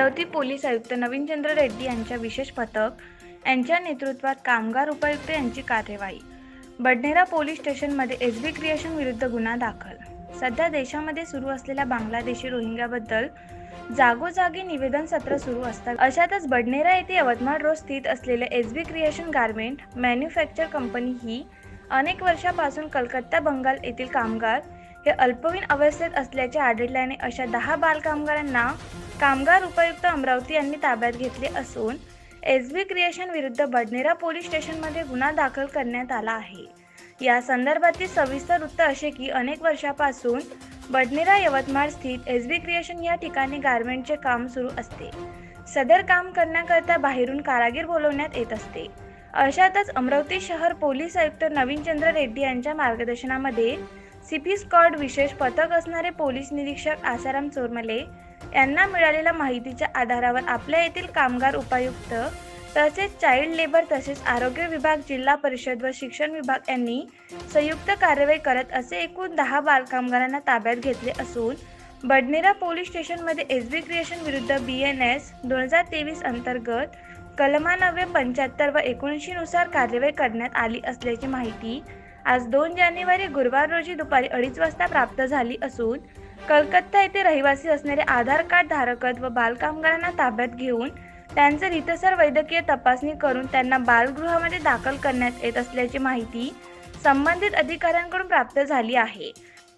Amravati police आयुक्त नवीनचंद्र रेड्डी यांच्या विशेष पथक यांच्या नेतृत्वात कामगार उपायुक्त यांची कार्यवाही. बडनेरा पोलीस स्टेशनमध्ये एस बी क्रिएशन विरुद्ध गुन्हा दाखल. सध्या देशामध्ये सुरू असलेल्या बांगलादेशी रोहिंग्याबद्दल जागोजागी निवेदन सत्र सुरू असतात. अशातच बडनेरा येथे यवतमाळ रोड स्थित असलेले S B creation garment manufacture company ही अनेक वर्षापासून कलकत्ता बंगाल येथील कामगार हे अल्पवयीन अवस्थेत असल्याचे आढळल्याने अशा दहा बालकामगारांना कामगार उपायुक्त अमरावती यांनी ताब्यात घेतले असून एस बी क्रिएशन विरुद्ध बडनेरा पोलीस स्टेशनमध्ये गुन्हा दाखल करण्यात आला आहे. या संदर्भातील सविस्तर वृत्त असे की अनेक वर्षापासून बडनेरा यवतमाळ स्थित एस बी क्रिएशन या ठिकाणी गारमेंटचे काम सुरू असते. सदर काम करण्याकरता बाहेरून कारागीर बोलवण्यात येत असते. अशातच अमरावती शहर पोलीस आयुक्त नवीनचंद्र रेड्डी यांच्या मार्गदर्शनामध्ये सीपी स्कॉड विशेष पथक असणारे पोलीस निरीक्षक आसाराम चोरमले यांना मिळालेल्या माहितीच्या आधारावर आपल्या येथील कामगार उपायुक्त तसेच चाइल्ड लेबर तसेच आरोग्य विभाग जिल्हा परिषद व शिक्षण विभाग यांनी संयुक्त कार्यवाही करत असे एकूण दहा बालकामगारांना ताब्यात घेतले असून बडनेरा पोलीस स्टेशनमध्ये एस बी क्रिएशन विरुद्ध बी एन एस दोन हजार तेवीस अंतर्गत कलमानव्वे पंच्याहत्तर व एकोणऐंशीनुसार कार्यवाही करण्यात आली असल्याची माहिती आज दोन जानेवारी गुरुवार रोजी दुपारी अडीच वाजता प्राप्त झाली असून कलकत्ता येथे रहिवासी असणारे आधार कार्ड धारकत व बालकामगारांना ताब्यात घेऊन त्यांचे रितसर वैद्यकीय तपासणी करून त्यांना बालगृहामध्ये दाखल करण्यात येत असल्याची माहिती संबंधित अधिकाऱ्यांकडून प्राप्त झाली आहे.